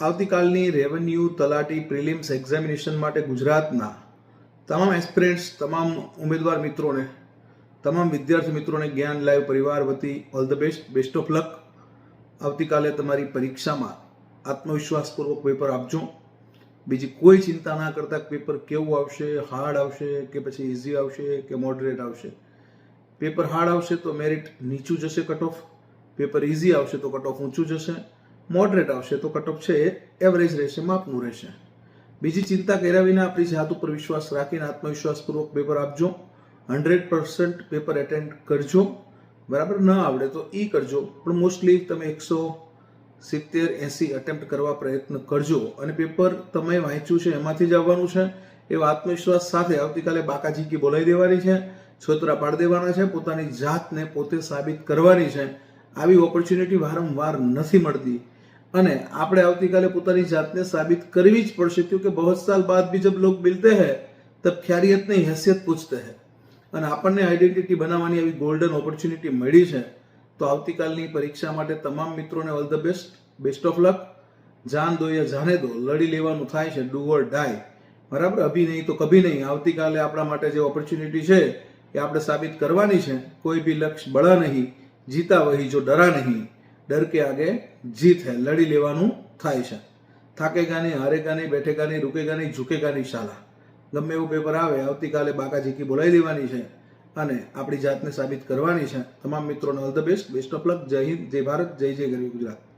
આવતીકાલની revenue તલાટી prelims examination માટે ગુજરાતના તમામ એસ્પિરન્ટ્સ, તમામ ઉમેદવાર મિત્રોને, તમામ વિદ્યાર્થી મિત્રોને, જ્ઞાન, લાઈવ પરિવાર વતી all the best best of luck. આવતીકાલે તમારી પરીક્ષામાં આત્મવિશ્વાસપૂર્વક પેપર આપજો. બીજી કોઈ ચિંતા ના કરતા પેપર કેવું આવશે, હાર્ડ આવશે કે પછી ઇઝી આવશે કે મોડરેટ આવશે. પેપર હાર્ડ આવશે તો મેરિટ નીચું જશે કટ ઓફ. પેપર ઇઝી આવશે તો કટ ઓફ ઊંચું જશે. મોડરેટ આવશે તો કટઓફ છે એ એવરેજ રહેશે, માપનું રહેશે. બીજી ચિંતા કર્યા વિના આપણી જાત ઉપર વિશ્વાસ રાખીને આત્મવિશ્વાસપૂર્વક પેપર આપજો. હંડ્રેડ પર્સન્ટ પેપર એટેન્ડ કરજો. બરાબર? ન આવડે તો એ કરજો. પણ મોસ્ટલી તમે એકસો સિત્તેર, એંસી અટેમ્પ્ટ કરવા પ્રયત્ન કરજો. અને પેપર તમે વાંચ્યું છે, એમાંથી જ આવવાનું છે. એવા આત્મવિશ્વાસ સાથે આવતીકાલે બાકાજીકી બોલાવી દેવાની છે, છોતરા પાડી દેવાના છે, પોતાની જાતને પોતે સાબિત કરવાની છે. આવી ઓપોર્ચ્યુનિટી વારંવાર નથી મળતી. અને આપણે આવતીકાલે પોતાની જાતને સાબિત કરવી જ પડશે કે બહુત સાલ બાદ ભી જબ લોગ મિલતે હૈ, તબ ખ્યારિયત હેસિયત પૂછતે હૈ. અને આપણને આઈડેન્ટિટી બનાવવાની આવી ગોલ્ડન ઓપોર્ચ્યુનિટી મળી છે. તો આવતીકાલની પરીક્ષા માટે તમામ મિત્રોને all the best best of luck જાન દો યા જાને દો, લડી લેવાનું થાય છે ડુ ઓર ડાય બરાબર? અભી નહીં તો કભી નહીં. આવતીકાલે આપણા માટે જે ઓપોર્ચ્યુનિટી છે, એ આપણે સાબિત કરવાની છે. કોઈ બી લક્ષ બળા નહીં, જીતા વહી જો ડરા નહીં. ડર કે આગે જીત હે, લડી લેવાનું થાય છે. થાકેગા નહીં હારેગા નહીં બેઠેગા નહીં રૂકેગા નહીં ઝૂકેગા નહીં શાલા. ગમે એવું પેપર આવે, આવતીકાલે બાકાજીકી બોલાવી દેવાની છે અને આપણી જાતને સાબિત કરવાની છે. તમામ મિત્રોને all the best best of luck જય હિન્દ, જય ભારત, જય જય ગરવી ગુજરાત.